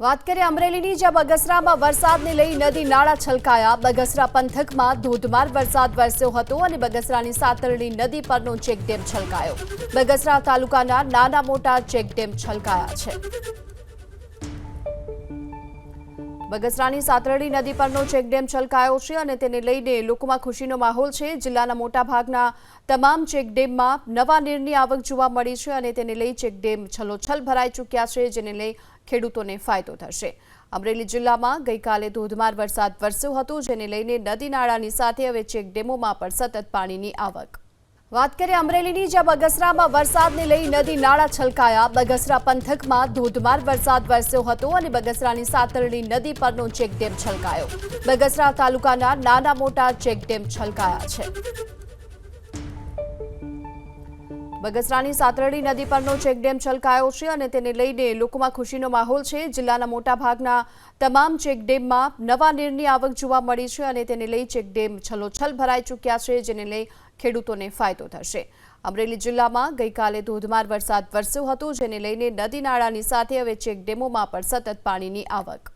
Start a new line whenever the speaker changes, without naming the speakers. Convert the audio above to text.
વાત કરીએ અમરેલીની, જ્યાં બગસરામાં વરસાદને લઈ નદી નાળા છલકાયા. બગસરા પંથકમાં ધોધમાર વરસાદ વરસ્યો હતો અને બગસરાની સાતરણી નદી પરનો ચેકડેમ છલકાયો. બગસરા તાલુકાના નાના મોટા ચેકડેમ છલકાયા છે. બગસરાની સાતરડી નદી પરનો ચેકડેમ છલકાયો છે અને તેને લઈને લોકોમાં ખુશીનો માહોલ છે. જિલ્લાના મોટા ભાગના તમામ ચેકડેમમાં નવા નીરની આવક જોવા મળી છે અને તેને લઈ ચેકડેમ છલોછલ ભરાઈ ચૂક્યા છે, જેને લઈ ખેડૂતોને ફાયદો થશે. અમરેલી જિલ્લામાં ગઈકાલે ધોધમાર વરસાદ વરસ્યો હતો, જેને લઈને નદી નાળાની સાથે હવે ચેકડેમોમાં પણ સતત પાણીની આવક વાત કરીએ અમરેલીની, જ્યાં બગસરામાં વરસાદને લઈ નદી નાળા છલકાયા. બગસરા પંથકમાં ધોધમાર વરસાદ વરસ્યો હતો અને બગસરાની સાતરણી નદી પરનો ચેકડેમ છલકાયો. બગસરા તાલુકાના નાના મોટા ચેકડેમ છલકાયા છે. બગસરાની સાતરડી નદી પરનો ચેકડેમ છલકાયો છે અને તેને લઈને લોકોમાં ખુશીનો માહોલ છે. જિલ્લાના મોટા ભાગના તમામ ચેકડેમમાં નવા નીરની આવક જોવા મળી છે અને તેને લઈ ચેકડેમ છલોછલ ભરાઈ ચૂક્યા છે, જેને લઈ ખેડૂતોને ફાયદો થશે. અમરેલી જિલ્લામાં ગઈકાલે ધોધમાર વરસાદ વરસ્યો હતો, જેને લઈને નદી નાળાની સાથે હવે ચેકડેમોમાં પણ સતત પાણીની આવક